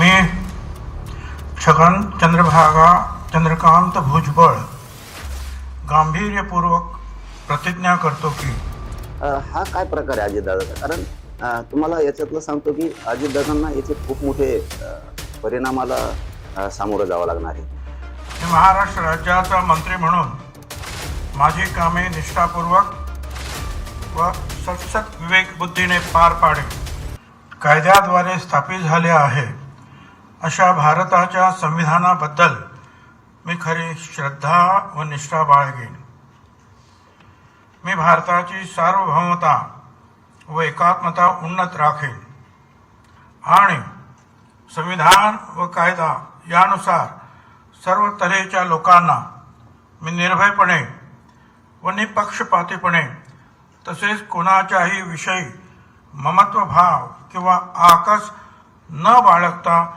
मी छगन चंद्रभागा चंद्रकांत भुजबळ गांभीर्यपूर्वक प्रतिज्ञा करतो की हा काय प्रकार आहे अजितदादाचा? कारण अ, तुम्हाला याच्यातलं सांगतो की अजितदादांना याचे खूप मोठे अ, परिणामाला अ, सामोरं जावं लागणार आहे. मी महाराष्ट्र राज्याचा मंत्री म्हणून माझी कामे निष्ठापूर्वक व सटसट विवेकबुद्धीने पार पाडेल. कायद्याद्वारे स्थापित झाले आहे. अशा भारताच्या संविधानाबद्दल मी खरी श्रद्धा व निष्ठा बाळगेन. मी भारताची सार्वभौमता व एकात्मता उन्नत राखेन. आणि संविधान व कायदा यानुसार सर्व तऱ्हेच्या लोकांना मी निर्भयपणे व निपक्षपातीपणे तसेच कोणाच्याही विषयी ममत्वभाव किंवा आकस न बाळगता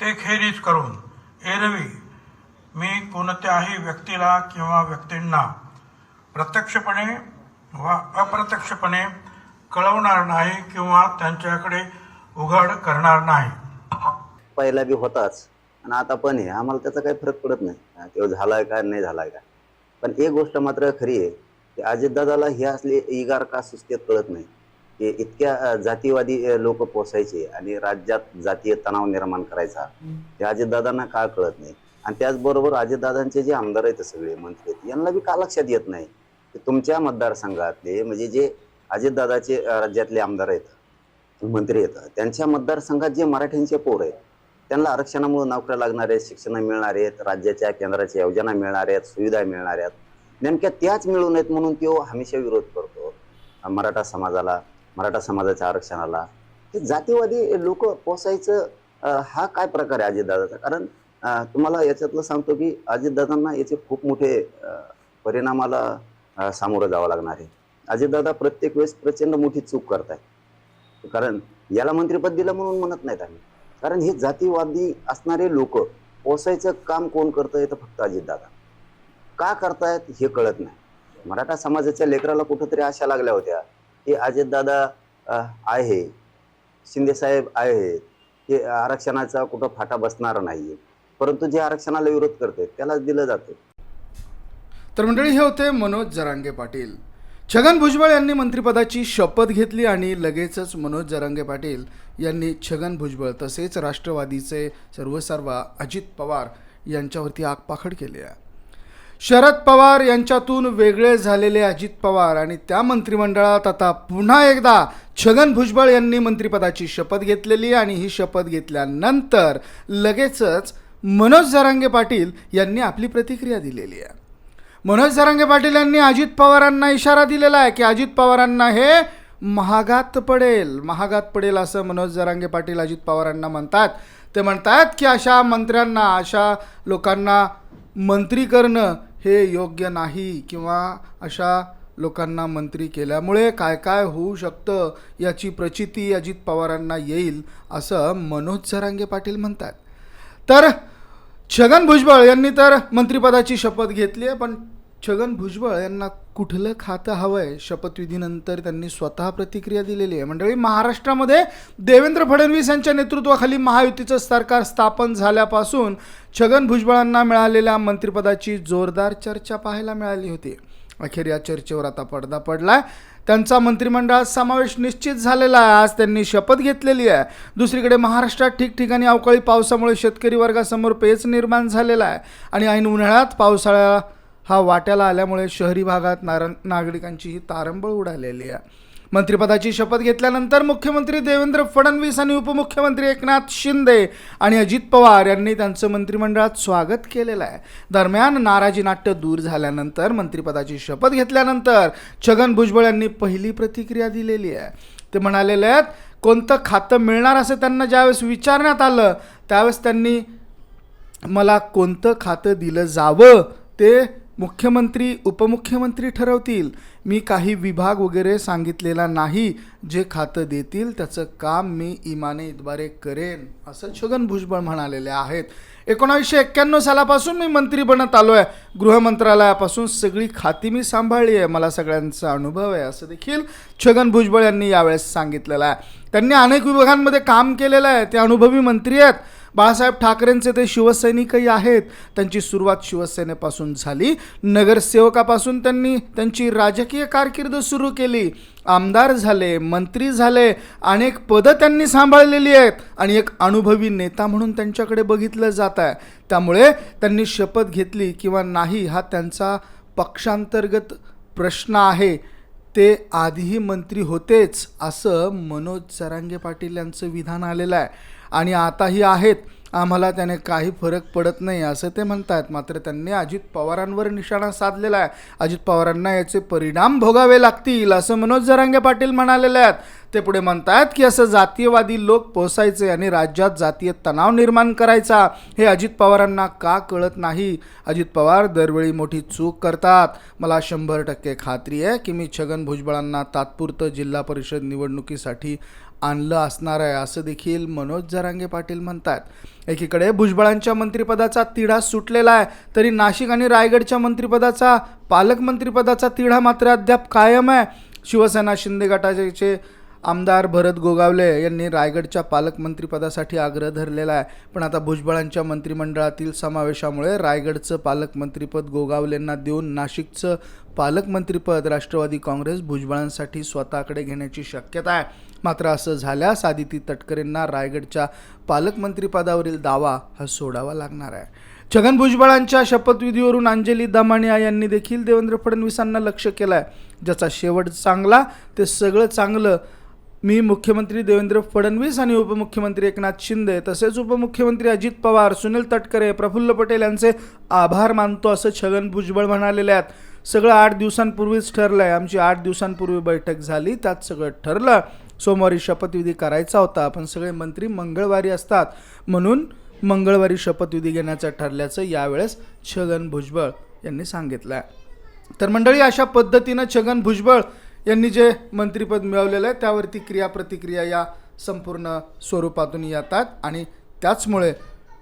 ते खेरीज करून एरवी मी कोणत्याही व्यक्तीला किंवा व्यक्तींना प्रत्यक्षपणे वा अप्रत्यक्षपणे कळवणार नाही किंवा त्यांच्याकडे उघड करणार नाही. पहिला बी होताच. आणि आता पण आहे आम्हाला त्याचा काही फरक पडत नाही. तो झालाय का नाही झालाय का. पण एक गोष्ट मात्र खरी आहे की अजितदादाला ही असली इगार का सुस्तेत कळत नाही. की इतक्या जातीवादी लोक पोसायचे आणि राज्यात जातीय तणाव निर्माण करायचा. ते अजितदादांना का कळत नाही? आणि त्याचबरोबर अजितदादांचे जे आमदार आहेत सगळे मंत्री आहेत यांना बी का लक्षात येत नाही? की तुमच्या मतदारसंघातले म्हणजे जे अजितदादाचे राज्यातले आमदार आहेत मंत्री आहेत त्यांच्या मतदारसंघात जे मराठ्यांचे पोर आहेत त्यांना आरक्षणामुळे नोकऱ्या लागणार आहेत शिक्षण मिळणार आहेत राज्याच्या केंद्राच्या योजना मिळणार आहेत सुविधा मिळणार आहेत. नेमक्या त्याच मिळू नयेत म्हणून तो हमेशा विरोध करतो मराठा समाजाला. मराठा समाजाच्या आरक्षणाला. हे जातीवादी लोक पोसायचं हा काय प्रकार आहे अजितदादाचा? कारण तुम्हाला याच्यातलं सांगतो की अजितदादांना याचे खूप मोठे परिणामाला सामोरं जावं लागणार आहे. अजितदादा प्रत्येक वेळेस प्रचंड मोठी चूक करतायत. कारण याला मंत्रिपद दिलं म्हणून म्हणत नाहीत आम्ही. कारण हे जातीवादी असणारे लोक पोसायचं काम कोण करतं हे तर फक्त अजितदादा. का करतायत हे कळत नाही. मराठा समाजाच्या लेकराला कुठंतरी आशा लागल्या होत्या. हे अजितदादा आहे शिंदेसाहेब आहेत हे आरक्षणाचा कुठं फाटा बसणार नाही परंतु जे आरक्षणाला विरोध करते त्यालाच दिलं जातं. तर मंडळी हे होते मनोज जरांगे पाटील. छगन भुजबळ यांनी मंत्रिपदाची शपथ घेतली आणि लगेचच मनोज जरांगे पाटील यांनी छगन भुजबळ तसेच राष्ट्रवादीचे सर्वसर्वा अजित पवार यांच्यावरती आगपाखड केली आहे. शरद पवार यांच्यातून वेगळे झालेले अजित पवार आणि त्या मंत्रिमंडळात आता पुन्हा एकदा छगन भुजबळ यांनी मंत्रिपदाची शपथ घेतलेली आहे आणि ही शपथ घेतल्यानंतर लगेचच मनोज जरांगे पाटील यांनी आपली प्रतिक्रिया दिलेली आहे. मनोज जरांगे पाटील यांनी अजित पवारांना इशारा दिलेला आहे की अजित पवारांना हे महागात पडेल महागात पडेल असं मनोज जरांगे पाटील अजित पवारांना म्हणतात. ते म्हणतात की अशा मंत्र्यांना अशा लोकांना मंत्री करणं हे योग्य नाही किंवा अशा लोकांना मंत्री केल्यामुळे काय काय होऊ शकतं याची प्रचिती अजित पवारांना येईल असं मनोज सरांगे पाटील म्हणतात. तर छगन भुजबळ यांनी तर मंत्रिपदाची शपथ घेतली आहे पण छगन भुजबळ यांना कुठलं खातं हवं आहे शपथविधीनंतर त्यांनी स्वतः प्रतिक्रिया दिलेली आहे. मंडळी महाराष्ट्रामध्ये देवेंद्र फडणवीस यांच्या नेतृत्वाखाली महायुतीचं सरकार स्थापन झाल्यापासून छगन भुजबळांना मिळालेल्या मंत्रिपदाची जोरदार चर्चा पाहायला मिळाली होती. अखेर या चर्चेवर आता पडदा पडलाय. त्यांचा मंत्रिमंडळात समावेश निश्चित झालेला आहे. आज त्यांनी शपथ घेतलेली आहे. दुसरीकडे महाराष्ट्रात ठिकठिकाणी अवकाळी पावसामुळे शेतकरी वर्गासमोर पेच निर्माण झालेला आहे. आणि ऐन उन्हाळ्यात पावसाळ्या हा वाट्याला आल्यामुळे शहरी भागात नार नागरिकांची ही तारंबळ उडालेली आहे. मंत्रिपदाची शपथ घेतल्यानंतर मुख्यमंत्री देवेंद्र फडणवीस आणि उपमुख्यमंत्री एकनाथ शिंदे आणि अजित पवार यांनी त्यांचं मंत्रिमंडळात स्वागत केलेलं आहे. दरम्यान नाराजी नाट्य दूर झाल्यानंतर मंत्रिपदाची शपथ घेतल्यानंतर छगन भुजबळ यांनी पहिली प्रतिक्रिया दिलेली आहे. ते म्हणालेले आहेत कोणतं खातं मिळणार असं त्यांना ज्यावेळेस विचारण्यात आलं त्यावेळेस त्यांनी मला कोणतं खातं दिलं जावं ते मुख्यमंत्री उपमुख्यमंत्री ठरवतील. मी काही विभाग वगैरे सांगितलेला नाही जे खातं देतील त्याचं काम मी इमाने इतबारे करेन असं छगन भुजबळ म्हणालेले आहेत. एकोणावीसशे एक्क्याण्णव सालापासून मी मंत्री बनत आलो आहे गृहमंत्रालयापासून सगळी खाती मी सांभाळली आहे. मला सगळ्यांचा अनुभव आहे असं देखील छगन भुजबळ यांनी यावेळेस सांगितलेलं आहे. त्यांनी अनेक विभागांमध्ये काम केलेलं आहे. ते अनुभवी मंत्री आहेत. बाळासाहेब ठाकरेंचे ते शिवसैनिकही आहेत. त्यांची सुरुवात शिवसेनेपासून झाली. नगरसेवकापासून त्यांनी त्यांची राजकीय कारकीर्द सुरू केली. आमदार झाले मंत्री झाले अनेक पदं त्यांनी सांभाळलेली आहेत आणि एक अनुभवी नेता म्हणून त्यांच्याकडे बघितलं जात आहे. त्यामुळे त्यांनी शपथ घेतली किंवा नाही हा त्यांचा पक्षांतर्गत प्रश्न आहे. ते आधीही मंत्री होतेच असं मनोज सरांगे पाटील यांचं विधान आलेलं आहे. आणि आताही आहेत. आम्हाला त्याने काही फरक पडत नाही असं ते म्हणतात. मात्र त्यांनी अजित पवारांवर निशाणा साधलेला आहे. अजित पवारांना याचे परिणाम भोगावे लागतील असं मनोज जरांगे पाटील म्हणालेले आहेत. ते पुढे म्हणतात की असं जातीयवादी लोक पोसायचे आणि राज्यात जातीय तणाव निर्माण करायचा हे अजित पवारांना का कळत नाही? अजित पवार दरवेळी मोठी चूक करतात. मला शंभर टक्के खात्री आहे की मी छगन भुजबळांना तात्पुरतं जिल्हा परिषद निवडणुकीसाठी आणलं असणार आहे असं देखील मनोज जरांगे पाटील म्हणतात. एकीकडे भुजबळांच्या मंत्रिपदाचा तिढा सुटलेला आहे तरी नाशिक आणि रायगडच्या मंत्रिपदाचा पालकमंत्रीपदाचा तिढा मात्र अद्याप कायम आहे. शिवसेना शिंदे गटाचे आमदार भरत गोगावले यांनी रायगडच्या पालकमंत्रीपदासाठी आग्रह धरलेला आहे. पण आता भुजबळांच्या मंत्रिमंडळातील समावेशामुळे रायगडचं पालकमंत्रीपद गोगावलेंना देऊन नाशिकचं पालकमंत्रीपद राष्ट्रवादी काँग्रेस भुजबळांसाठी स्वतःकडे घेण्याची शक्यता आहे. मात्र असं झाल्यास आदिती तटकरेंना रायगडच्या पालकमंत्रीपदावरील दावा हा सोडावा लागणार आहे. छगन भुजबळांच्या शपथविधीवरून अंजली दमानिया यांनी देखील देवेंद्र फडणवीसांना लक्ष केलं आहे ज्याचा शेवट चांगला ते सगळं चांगलं. मी मुख्यमंत्री देवेंद्र फडणवीस आणि उपमुख्यमंत्री एकनाथ शिंदे तसेच उपमुख्यमंत्री अजित पवार सुनील तटकरे प्रफुल्ल पटेल यांचे आभार मानतो असं छगन भुजबळ म्हणालेले आहेत. सगळं आठ दिवसांपूर्वीच ठरलं आहे आमची आठ दिवसांपूर्वी बैठक झाली त्यात सगळं ठरलं. सोमवारी शपथविधी करायचा होता. पण सगळे मंत्री मंगळवारी असतात. म्हणून मंगळवारी शपथविधी घेण्याचं ठरल्याचं यावेळेस छगन भुजबळ यांनी सांगितलं आहे तर मंडळी अशा पद्धतीनं छगन भुजबळ यांनी जे मंत्रिपद मिळवलेलं आहे त्यावरती क्रियाप्रतिक्रिया या संपूर्ण स्वरूपातून येतात. आणि त्याचमुळे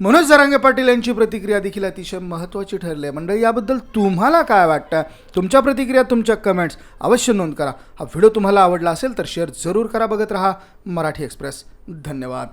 मनोज जरांगे पाटील यांची प्रतिक्रिया देखील अतिशय महत्त्वाची ठरली आहे. मंडळी याबद्दल तुम्हाला काय वाटतं? तुमच्या प्रतिक्रिया तुमच्या कमेंट्स अवश्य नोंद करा. हा व्हिडिओ तुम्हाला आवडला असेल तर शेअर जरूर करा. बघत राहा मराठी एक्सप्रेस धन्यवाद.